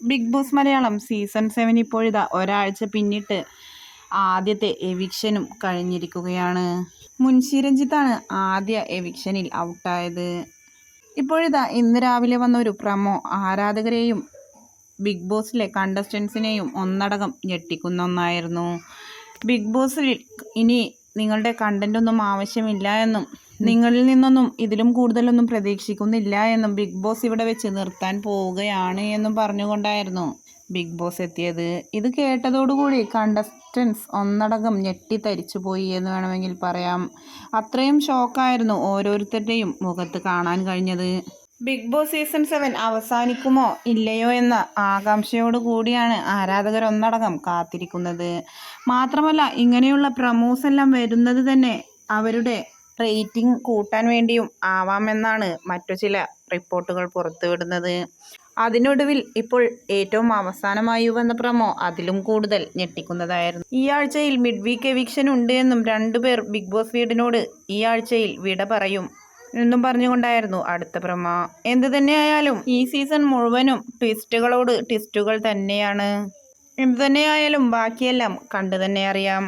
Bigg Boss Malayalam season seven ഇപ്പോഴിതാ ഒരാഴ്ച പിന്നിട്ട് ആദ്യത്തെ എവിക്ഷനും കഴിഞ്ഞിരിക്കുകയാണ്. മുൻഷി രഞ്ജിത്താണ് ആദ്യ എവിക്ഷനിൽ ഔട്ടായത് ഇപ്പോഴിതാ ഇന്ന് രാവിലെ വന്ന ഒരു പ്രമോ ആരാധകരെയും ബിഗ് ബോസിലെ കണ്ടസ്റ്റൻസിനെയും ഒന്നടങ്കം ഞെട്ടിക്കുന്ന ഒന്നായിരുന്നു. ബിഗ് ബോസിൽ ഇനി നിങ്ങളുടെ കണ്ടന്റ് ഒന്നും ആവശ്യമില്ല എന്നും നിങ്ങളിൽ നിന്നൊന്നും ഇതിലും കൂടുതലൊന്നും പ്രതീക്ഷിക്കുന്നില്ല എന്നും ബിഗ് ബോസ് ഇവിടെ വെച്ച് നിർത്താൻ പോവുകയാണ് എന്നും പറഞ്ഞുകൊണ്ടായിരുന്നു. ബിഗ് ബോസ് എത്തിയത്. ഇത് കേട്ടതോടുകൂടി കണ്ടസ്റ്റൻസ് ഒന്നടങ്കം ഞെട്ടിത്തരിച്ചു പോയി എന്ന് വേണമെങ്കിൽ പറയാം. അത്രയും ഷോക്കായിരുന്നു ഓരോരുത്തരുടെയും മുഖത്ത് കാണാൻ കഴിഞ്ഞത്. ബിഗ് ബോസ് സീസൺ സെവൻ അവസാനിക്കുമോ ഇല്ലയോ എന്ന ആകാംക്ഷയോട് കൂടിയാണ് ആരാധകർ ഒന്നടങ്കം കാത്തിരിക്കുന്നത്. മാത്രമല്ല ഇങ്ങനെയുള്ള പ്രമോസ് എല്ലാം വരുന്നത് തന്നെ അവരുടെ റേറ്റിംഗ് കൂട്ടാൻ വേണ്ടിയും ആവാമെന്നാണ് മറ്റു ചില റിപ്പോർട്ടുകൾ പുറത്തുവിടുന്നത്. അതിനൊടുവിൽ ഇപ്പോൾ ഏറ്റവും അവസാനമായി വന്ന പ്രമോ അതിലും കൂടുതൽ ഞെട്ടിക്കുന്നതായിരുന്നു. ഈ ആഴ്ചയിൽ മിഡ് വീക്ക് എവിക്ഷൻ ഉണ്ട് എന്നും രണ്ടുപേർ ബിഗ് ബോസ് വീടിനോട് ഈ ആഴ്ചയിൽ വിട പറയും എന്നും പറഞ്ഞുകൊണ്ടായിരുന്നു അടുത്ത പ്രമ. എന്ത് തന്നെയായാലും ഈ സീസൺ മുഴുവനും ട്വിസ്റ്റുകളോട് ട്വിസ്റ്റുകൾ തന്നെയാണ്. എന്തു തന്നെയായാലും ബാക്കിയെല്ലാം കണ്ടു തന്നെ അറിയാം.